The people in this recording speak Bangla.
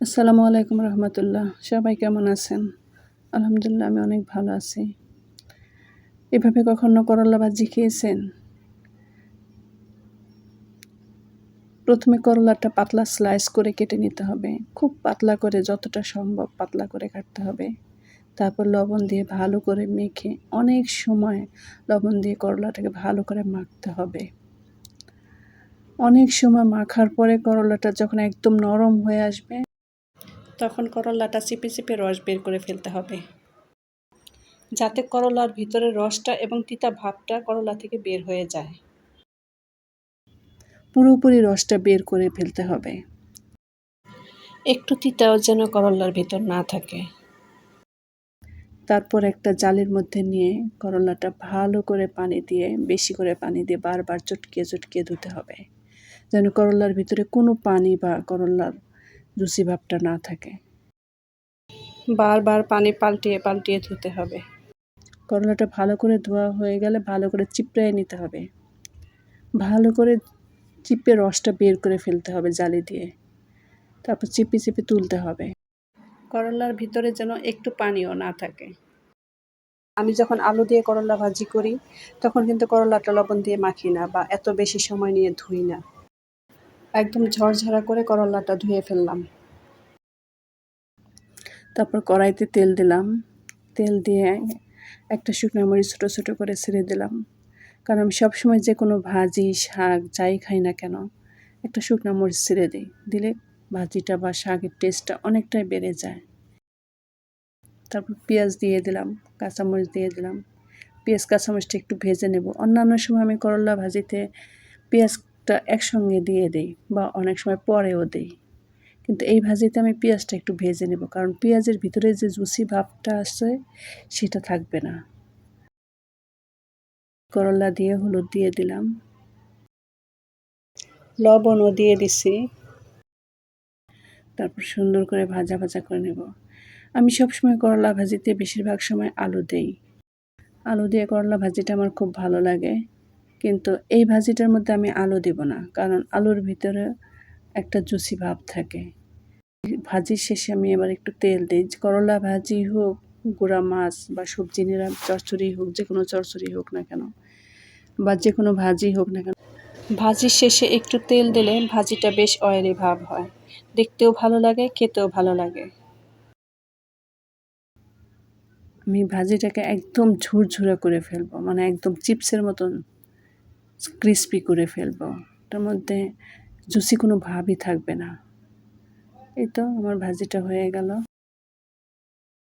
আসসালামু আলাইকুম রহমতুল্লাহ। সবাই কেমন আছেন? আলহামদুলিল্লাহ, আমি অনেক ভালো আছি। এভাবে কখনো করলা ভাজি খেয়েছেন? প্রথমে করলাটা পাতলা স্লাইস করে কেটে নিতে হবে। খুব পাতলা করে, যতটা সম্ভব পাতলা করে কাটতে হবে। তারপর লবণ দিয়ে ভালো করে মেখে, অনেক সময় লবণ দিয়ে করলাটাকে ভালো করে মাখতে হবে। অনেক সময় মাখার পরে করলাটা যখন একদম নরম হয়ে আসবে তখন করলাটা চিপে চিপে রস বের করে ফেলতে হবে। যাতে করলার ভিতরে রসটা এবং তিতা ভাবটা করলা থেকে বের হয়ে যায়। পুরোপুরি রসটা বের করে ফেলতে হবে। একটু তিতাও যেন করলার ভিতর না থাকে। তারপর একটা জালের মধ্যে নিয়ে করলাটা ভালো করে পানি দিয়ে, বেশি করে পানি দিয়ে বারবার চটকিয়ে চটকিয়ে ধুতে হবে। যেন করলার ভিতরে কোনো পানি বা করলার জুসি ভাবটা না থাকে। বারবার পানি পাল্টিয়ে পাল্টিয়ে ধুতে হবে। করলাটা ভালো করে ধোয়া হয়ে গেলে ভালো করে চিপড়ায় নিতে হবে। ভালো করে চিপে রসটা বের করে ফেলতে হবে জালি দিয়ে। তারপর চিপে চিপে তুলতে হবে। করলার ভিতরে যেন একটু পানিও না থাকে। আমি যখন আলু দিয়ে করলা ভাজি করি তখন কিন্তু করলাটা লবণ দিয়ে মাখি না বা এত বেশি সময় নিয়ে ধুই না। একদম ঝরঝরা করে করলাটা ধুয়ে ফেললাম। তারপর কড়াইতে তেল দিলাম। তেল দিয়ে একটা শুকনো মরিচ ছোটো ছোটো করে ছেড়ে দিলাম। কারণ আমি সবসময় যে কোনো ভাজি, শাক যাই খাই না কেন, একটা শুকনো মরিচ ছেড়ে দিই। দিলে ভাজিটা বা শাকের টেস্টটা অনেকটাই বেড়ে যায়। তারপর পেঁয়াজ দিয়ে দিলাম, কাঁচামরিচ দিয়ে দিলাম। পেঁয়াজ, কাঁচামরিচটা একটু ভেজে নেব। অন্যান্য সময় আমি করলা ভাজিতে পেঁয়াজটা একসঙ্গে দিয়ে দিই বা অনেক সময় পরেও দিই। কিন্তু এই ভাজিতে আমি পেঁয়াজটা একটু ভেজে নেব, কারণ পেঁয়াজের ভিতরে যে জুসি ভাবটা আছে সেটা থাকবে না। করলা দিয়ে হলুদ দিয়ে দিলাম। লবণও দিয়ে দিছি। তারপর সুন্দর করে ভাজা ভাজা করে নেব। আমি সবসময় করলা ভাজিতে বেশিরভাগ সময় আলু দেই। আলু দিয়ে করলা ভাজিটা আমার খুব ভালো লাগে। কিন্তু এই ভাজিটার মধ্যে আমি আলু দেব না, কারণ আলুর ভিতরে একটা জুসি ভাব থাকে। ভাজির শেষে আমি এবার একটু তেল দিই। করলা ভাজি হোক, গুঁড়া মাছ বা সবজি নিরাম চচ্চড়ি হোক, যে কোনো চচ্চড়ি হোক না কেন, বা যে কোনো ভাজি হোক না কেন। ভাজির শেষে একটু তেল দিলে ভাজিটা বেশ অয়েলি ভাব হয়। দেখতেও ভালো লাগে, খেতেও ভালো লাগে। আমি ভাজিটাকে একদম ঝুরঝুরা করে ফেলব মানে একদম চিপসের মতন ক্রিস্পি করে ফেলব। ওটার মধ্যে জুসি কোনো ভাবই থাকবে না। এই তো আমার ভাজিটা হয়ে গেল।